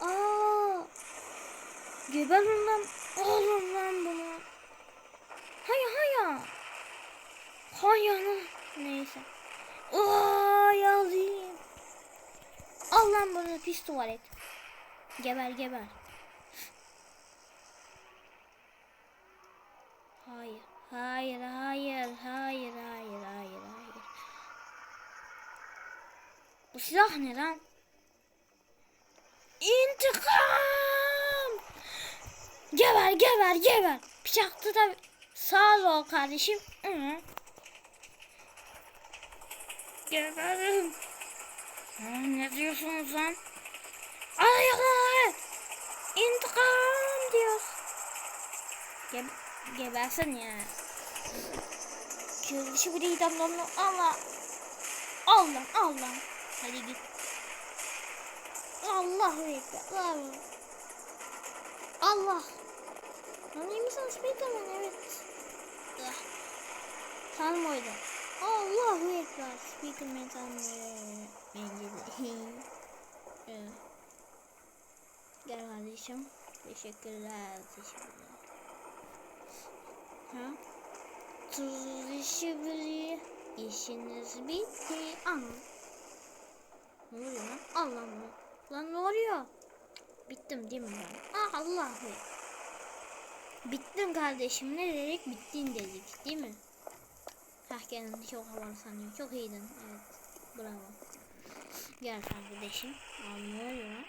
Aa! Geber lan. Oğlum lan bunu. Hayır hayır. Hayır. Neyse. Aa yazayım. Al lan bunu pis tuvalet. Geber geber. Hayır. Hayır, hayır, hayır, hayır, hayır, hayır. Bu silah ne lan? İntikam! Geber, geber, geber. Bıçakta da sağ ol kardeşim. Hı. Geberim. Ha, ne diyorsunuz lan? Hayır! İntikam diyoruz. Ge gebersin ya. Kırışı bir idamlarını Allah. Allah Allah. Hadi git. Allahu Ekber. Allah. Allah. Lan iyi misin Spiderman? Evet. Ah. Tanrım oydu. Allahu Ekber. Spiderman tanrım. Bence de. Gel kardeşim. Teşekkürler. Teşekkürler. Ha? Tuz işi biri. İşiniz bitti. Ana. Ne oluyor lan? Allah mı? Lan ne oluyor? Bittim değil mi ben? Ah Allah'ı. Bittim kardeşim. Ne dedik? Bittin dedik değil mi? Hah kendini çok havalı sanıyor. Çok iyiydin. Evet. Bravo. Gel kardeşim. Aa, ne?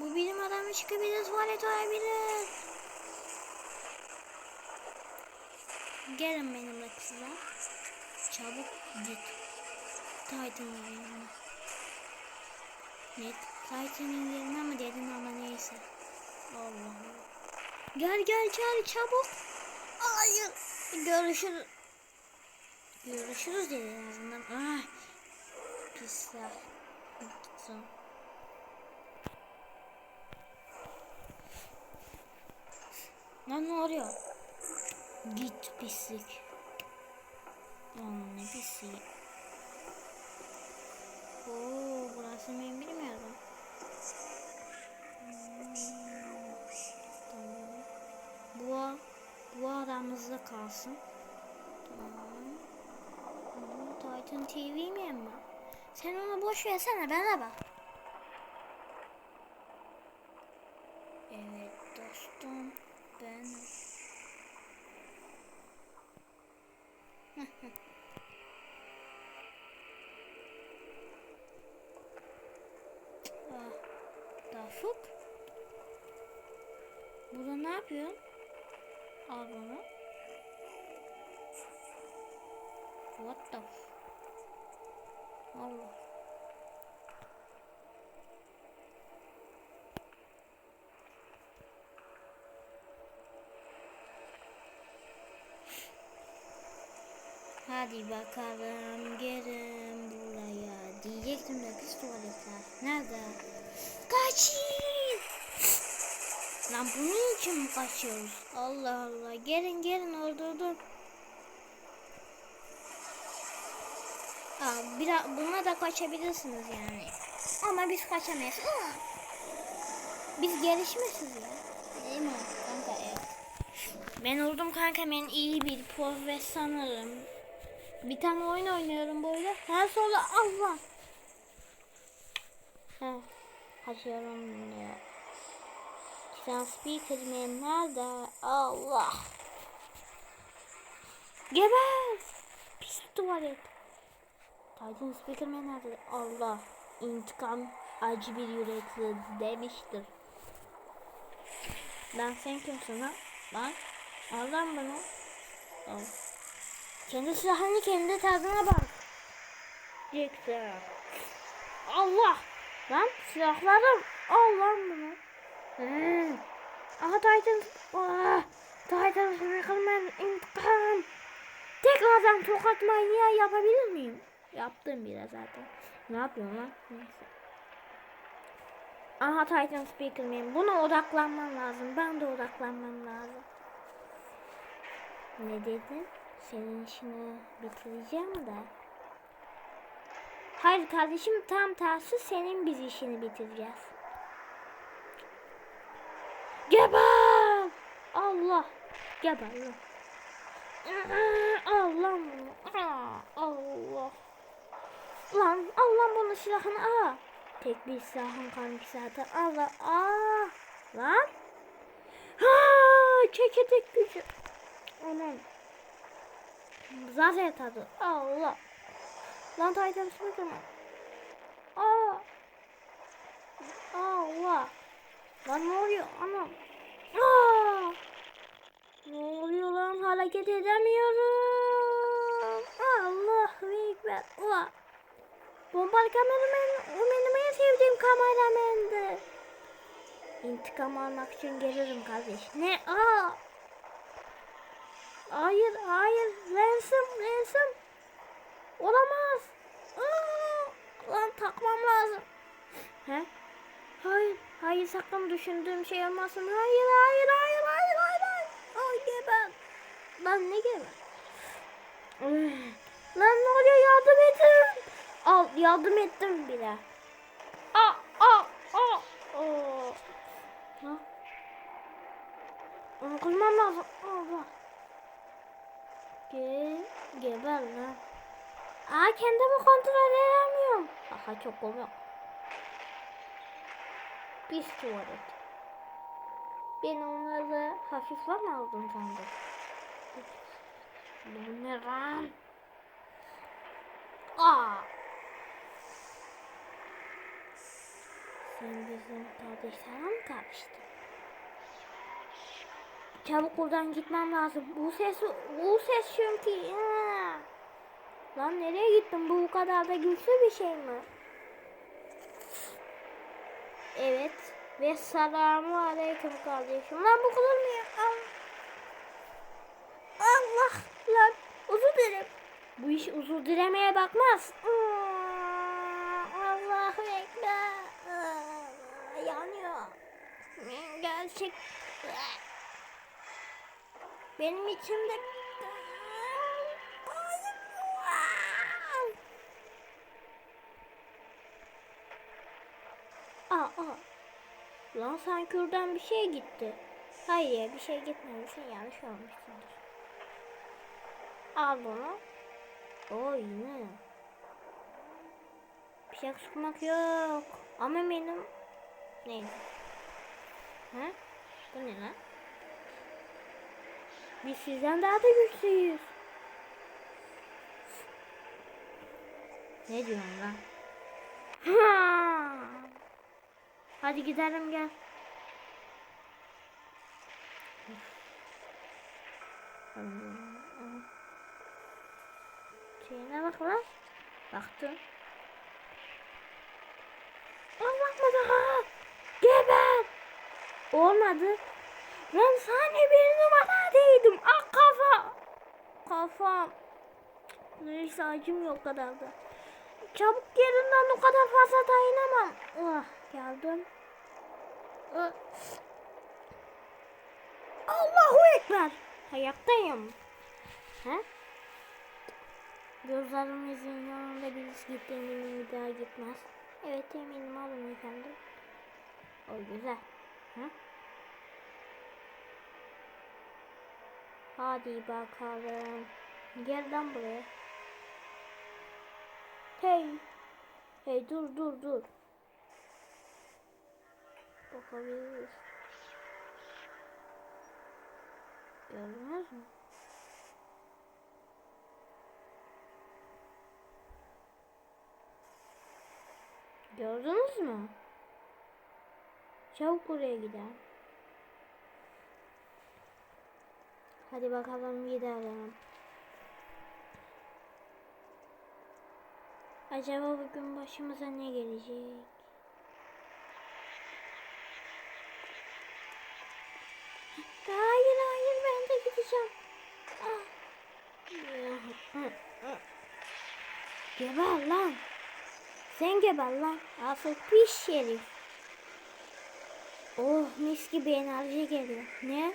Bu bilim adamı çıkabilir, tuvalet olabilir. Gelin benimle kızlar. Çabuk git. Titan'ın yerine. Net. Titan'ın yerine mi dedin ama neyse. Allah Allah. Gel gel gel çabuk. Hayır. Görüşürüz. Görüşürüz dedi en azından. Ah. Pisler. Gitsin. Lan ne oluyor? Git pislik. Aman ne pisliği. Oo burası ben bilmiyordum. Tamam. Bu, bu aramızda kalsın. Tamam. Titan TV miyim ben? Sen onu boş versene bana bak. What the Allah Hadi bakalım gelin buraya diyecektim de pis tuvaletler. Nerede? Kaçın! Lan bunun için mi kaçıyoruz? Allah Allah gelin gelin orada dur. Biraz, buna da kaçabilirsiniz yani. Ama biz kaçamayız. Aa! Biz gelişmişiz ya. Değil mi kanka evet. Ben oldum kanka ben iyi bir profesyonelim. Bir tane oyun oynuyorum böyle. Her sonra Allah. Heh. Açıyorum ya. Sen speaker nerede? Allah. Geber. Pis tuvalet. Titan speaker man nerede? Allah. İntikam acı bir yürekli demiştir. Ben sen kimsin ha? Lan. Al lan bunu. Al. Kendi silahını kendi tadına bak. Yekse. Allah. Lan silahlarım. Al lan. Hmm. Aha Titan. Ah. Titan Snickerman intikam. Tekrardan tokat manyağı yapabilir miyim? Yaptım biraz zaten. Ne yapıyorum lan? Neyse. Aha Titan Speakerman. Buna odaklanmam lazım. Ben de odaklanmam lazım. Ne dedin? Senin işini bitireceğim de. Hayır kardeşim tam tersi senin biz işini bitireceğiz. Geber! Allah! Geber lan. Allah Allah. Lan Allah bunun silahını al. Tek bir silahın kalmış zaten. Allah aa. Lan. Ha, çekirdek gücü. Onun. Zaten tadı. Allah. Lan Titan Spiderman. Aa. Allah. Lan ne oluyor anam? Aa. Ne oluyor lan hareket edemiyorum. Allahu Ekber. Ula. Bombalı kameraman benim en sevdiğim kameramendi. İntikam almak için gelirim kardeş. Ne? Aa. Hayır, hayır. Ransom, ransom. Olamaz. Aa. Lan takmam lazım. He? Hayır, hayır sakın düşündüğüm şey olmasın. Hayır, hayır, hayır, hayır, hayır, hayır. Ay geber. Lan ne geber? Lan ne oluyor yardım edin. Al yardım ettim bile. Aa, aa, aa. Oo. Ha? Onu kırmam lazım. Allah. Ge geber lan. Aa kendimi kontrol edemiyorum. Aha çok komik. Pis tuvalet. Ben onları hafif var mı aldım sandım? Bu ne lan? Aa! Sen bizim kardeşlerle mi karıştın? Çabuk buradan gitmem lazım. Bu ses, bu ses çünkü. Ya. Lan nereye gittin? Bu kadar da güçlü bir şey mi? Evet. Ve selamu aleyküm kardeşim. Lan bu kadar mı ya? Al- Allah lan uzun dilerim. Bu iş uzun dilemeye bakmaz. Hmm, Yanıyor. Gerçek. Benim içimde Aa, aa. Lan sanki oradan bir şey gitti. Hayır bir şey gitmemişsin yanlış olmuşsundur. Al bunu. O yine. Bir şey sıkmak yok. Ama benim neydi? Ha? Bu ne lan? Biz sizden daha da güçlüyüz. Ne diyorsun lan? Ha! Hadi gidelim gel. Şeyine bak lan. Baktım. Allah mı daha? Geber. Olmadı. Lan saniye bir numaradaydım. Ah kafa. Kafam. Neyse acım yok kadar da. Çabuk yerinden o kadar fazla dayanamam. Ah geldim. Ah. Allahu Ekber. Hayattayım. He? Gözlerimizin yanında birisi gitti bir daha gitmez. Evet eminim alın efendim. O güzel. Hı? Hadi bakalım. Gel lan buraya. Hey. Hey dur dur dur. Bakabiliriz. Gördünüz mü? Gördünüz mü? Çabuk buraya gidelim. Hadi bakalım gidelim. Acaba bugün başımıza ne gelecek? Hayır hayır ben de gideceğim. Ah. Geber lan. Sen geber lan. Asıl pis şerif. Oh mis gibi enerji geliyor. Ne?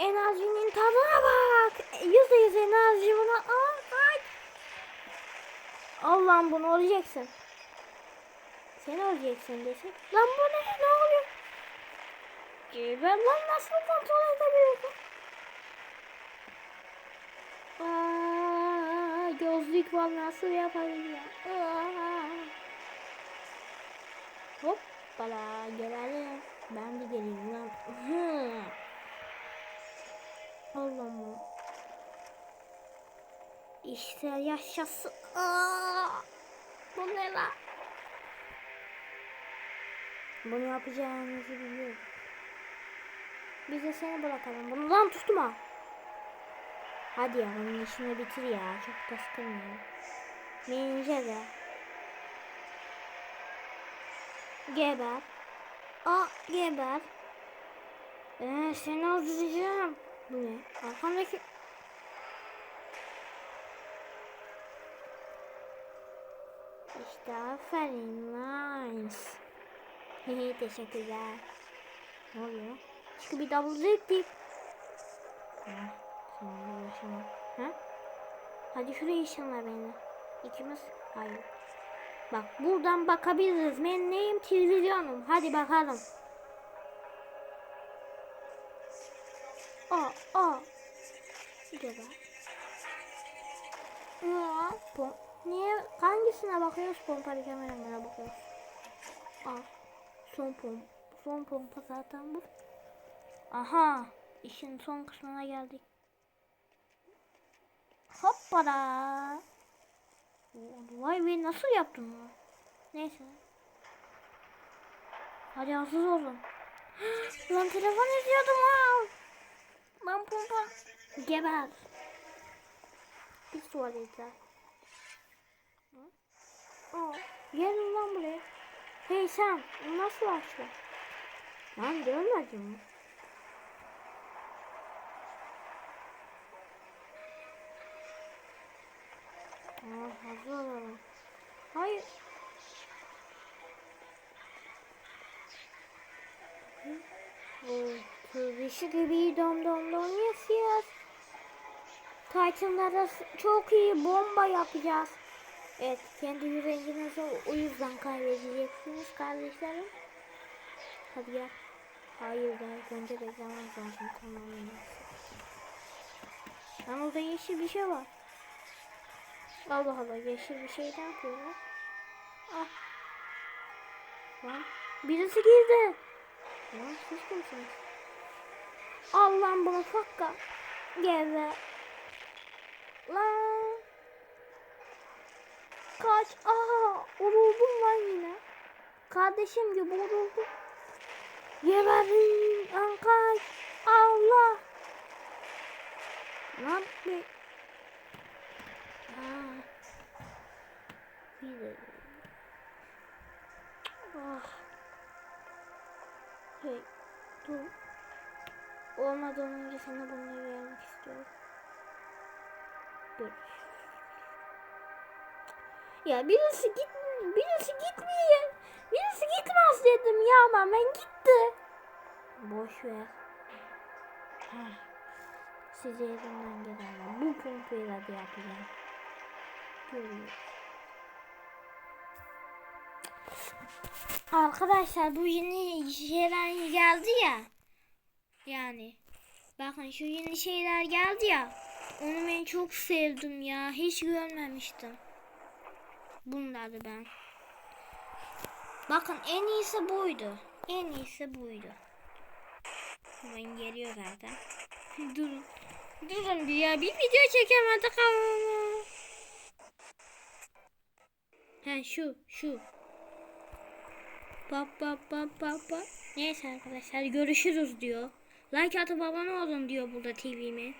Enerjinin tadına bak. Yüzde yüz enerji buna. Ay. Allah'ım bunu olacaksın. Sen olacaksın desek. Lan bu ne? Ne oluyor? Geber lan nasıl kontrol edebiliyorsun? Aa, gözlük var nasıl yapabilirim? Aa. Hoppala gelelim. Ben de geleyim lan. İşte yaşasın. Aa, bu ne lan? Bunu yapacağınızı biliyorum. Biz de seni bırakalım. Bunu lan tutma. Hadi ya bunun işini bitir ya. Çok da sıkılmıyor. Ninja de. Geber. Aa geber. Ee, seni öldüreceğim. Bu ne? Arkamdaki... İşte aferin. Nice. Hehe teşekkürler. Ne oluyor? Çünkü bir double deyip. Ha. Ha? Hadi şuraya ışınla beni. İkimiz. Hayır. Bak buradan bakabiliriz. Ben neyim? Televizyonum. Hadi bakalım. Aa, aa. Acaba. Aa, pom Niye? Hangisine bakıyoruz? Pompalı kameramına bakıyoruz. Aa, son pomp. Son pompa zaten bu. Aha. işin son kısmına geldik. Hoppala. Vay be nasıl yaptın bunu? Neyse. Hadi hazır olun. Lan telefon izliyordum ha. Lan pompa. Geber. Pis tuvaletler. Aa, gelin lan buraya. Hey sen nasıl açtı? Lan görmedin mi? Aa, hazır olalım. Hayır. Kıvışı gibi dom dom dom yes. Titan'lara çok iyi bomba yapacağız. Evet, kendi yüreğinizi o yüzden kaybedeceksiniz kardeşlerim. Hadi gel. Hayır ilk önce beklememiz lazım. Tamam. Lan orada yeşil bir şey var. Allah Allah yeşil bir şey ne yapıyorlar? Ah. Lan birisi girdi. Lan siz kimsiniz? Allah'ım bunu fakka. Gel Lan. Kaç. Aa, vuruldum lan yine. Kardeşim gibi vuruldum. Geberin. Lan kaç. Allah. Lan bir. Bir. Ah. Hey. Dur. Olmadan önce sana bunları vermek istiyorum. Dur. Ya birisi git birisi gitmeyin. Birisi gitmez dedim ya ama ben gitti. Boş ver. Size elimden gelen bu pompayla da yapacağım. Görüyoruz. Arkadaşlar bu yeni şeyler geldi ya. Yani bakın şu yeni şeyler geldi ya. Onu ben çok sevdim ya. Hiç görmemiştim. Bunları ben. Bakın en iyisi buydu. En iyisi buydu. Ben geliyor zaten. Durun. Durun bir ya. Bir video çekemedik ama. Ha şu şu. Pap pap pap pap pap. Neyse arkadaşlar görüşürüz diyor. Like atıp abone olun diyor burada TV'me.